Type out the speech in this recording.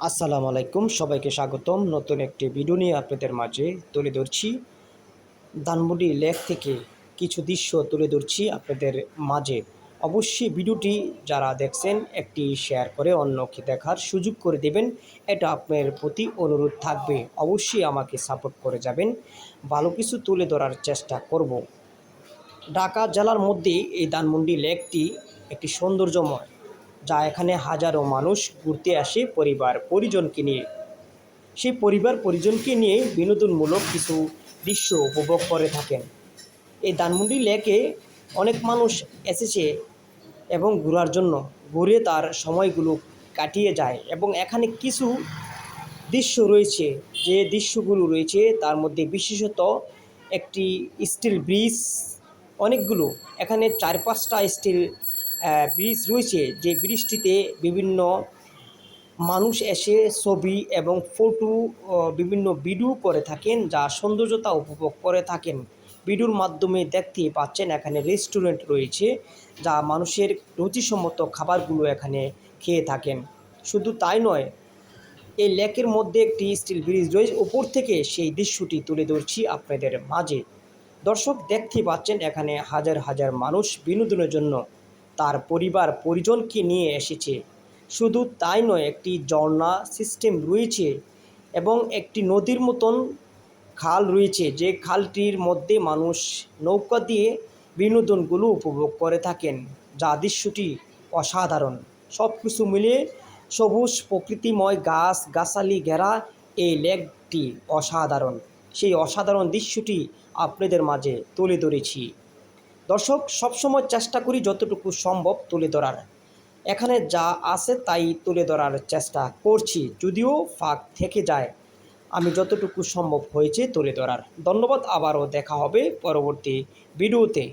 আসসালামু আলাইকুম, সবাইকে স্বাগতম। নতুন একটি ভিডিও নিয়ে আপনাদের মাঝে তুলে ধরছি। ধানমন্ডি লেক থেকে কিছু দৃশ্য তুলে ধরছি আপনাদের মাঝে। অবশ্যই ভিডিওটি যারা দেখছেন, একটি শেয়ার করে অন্যকে দেখার সুযোগ করে দেবেন। এটা আপনার প্রতি অনুরোধ থাকবে। অবশ্যই আমাকে সাপোর্ট করে যাবেন। ভালো কিছু তুলে ধরার চেষ্টা করব। ঢাকা জেলার মধ্যে এই ধানমন্ডি লেকটি একটি সৌন্দর্যময় যা এখানে হাজারো মানুষ ঘুরতে আসে পরিবার পরিজনকে নিয়ে। সেই পরিবার পরিজনকে নিয়ে বিনোদনমূলক কিছু দৃশ্য উপভোগ করে থাকেন। এই ধানমন্ডি লেকে অনেক মানুষ এসেছে এবং ঘোরার জন্য। ঘুরে তার সময়গুলো কাটিয়ে যায় এবং এখানে কিছু দৃশ্য রয়েছে। যে দৃশ্যগুলো রয়েছে তার মধ্যে বিশেষত একটি স্টিল ব্রিজ, অনেকগুলো। এখানে চার পাঁচটা স্টিল ব্রিজ রয়েছে, যে ব্রিজটিতে বিভিন্ন মানুষ এসে ছবি এবং ফটো বিভিন্ন ভিডিও করে থাকেন, যা সৌন্দর্যতা উপভোগ করে থাকেন। ভিডিওর মাধ্যমে দেখতে পাচ্ছেন এখানে রেস্টুরেন্ট রয়েছে, যা মানুষের রুচিসম্মত খাবারগুলো এখানে খেয়ে থাকেন। শুধু তাই নয়, এই লেকের মধ্যে একটি স্টিল ব্রিজ রয়েছে, উপর থেকে সেই দৃশ্যটি তুলে ধরছি আপনাদের মাঝে। দর্শক, দেখতে পাচ্ছেন এখানে হাজার হাজার মানুষ বিনোদনের জন্য তার পরিবার পরিজনকে নিয়ে এসেছে। শুধু তাই নয়, একটি ঝর্ণা সিস্টেম রয়েছে এবং একটি নদীর মতন খাল রয়েছে। যে খালটির মধ্যে মানুষ নৌকা দিয়ে বিনোদনগুলো উপভোগ করে থাকেন। যা দৃশ্যটি অসাধারণ। সব কিছু মিলিয়ে সবুজ, প্রকৃতিময় গাছ, গাছালি ঘেরা এই লেকটি অসাধারণ। সেই অসাধারণ দৃশ্যটি আপনাদের মাঝে তুলে ধরেছি। দর্শক, সবসময় চেষ্টা করি যতটুকু সম্ভব তুলে ধরার। এখানে যা আছে তাই তুলে ধরার চেষ্টা করছি, যদিও ফাঁক থেকে যায়। আমি যতটুকু সম্ভব হয়েছে তুলে ধরার। ধন্যবাদ, আবারও দেখা হবে পরবর্তী ভিডিওতে।